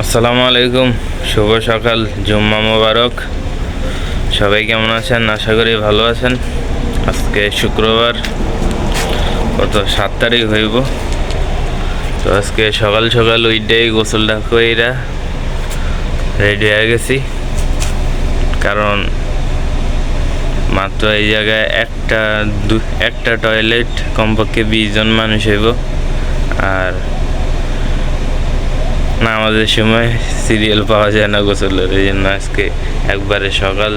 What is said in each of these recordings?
আসসালামু আলাইকুম, শুভ সকাল, জুম্মা মোবারক। সবাই কেমন আছেন? আশা করি ভালো আছেন। আজকে শুক্রবার কত সাত তারিখ হইব। তো আজকে সকাল সকাল ওইটাই গোসলটা কইরা রেডি হয়ে গেছি। কারণ মাত্র এই জায়গায় একটা একটা টয়লেট কমপক্ষে বিশ জন মানুষ হইব। আর না, আমাদের সময় সিরিয়াল পাওয়া যায় না গোসলের, এই জন্য আজকে একবারে সকাল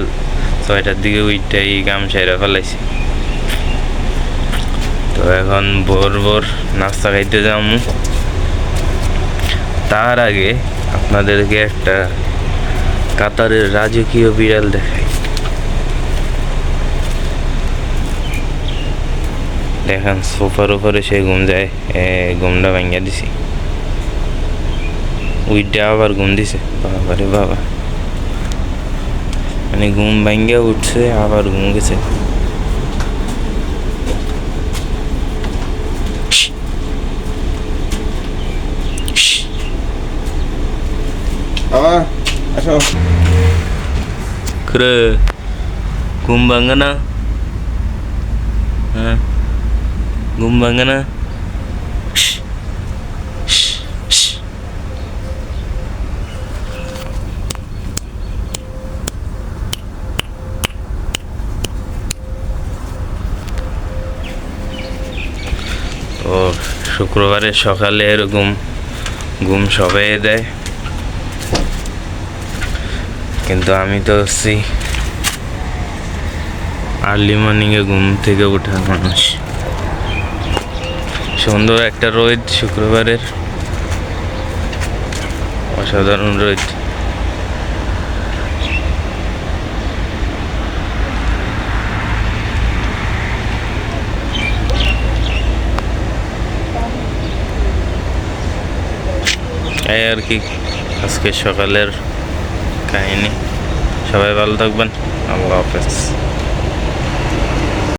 ছয়টার দিকে উইটাই গামছাইরা ফেলাইছি। তো এখন ভোর ভোর নাস্তা খাইতে যাব তার আগে আপনাদেরকে একটা কাতারের রাজকীয় বিড়াল দেখাই। দেখেন, সোফার উপরে সে ঘুম যায় ঘুমটা ভাঙ্গা দিছি। উইডে আবার ঘুম দিছে বাবা রে বাবা মানে ঘুম ভাঙ্গা উঠছে আবার ঘুম গেছে বাবা আসো করে ঘুম ভাঙে না হ্যাঁ ঘুম ভাঙে না ও শুক্রবারের সকালে এরকম ঘুম সবাই দেয়। কিন্তু আমি তো হচ্ছি আর্লি মর্নিংয়ে ঘুম থেকে ওঠা মানুষ। সুন্দর একটা রোদ, শুক্রবারের অসাধারণ রোদ। এই আর কি। আজকে সকালের কাহিনী। সবাই ভালো থাকবেন। আল্লাহ হাফেজ।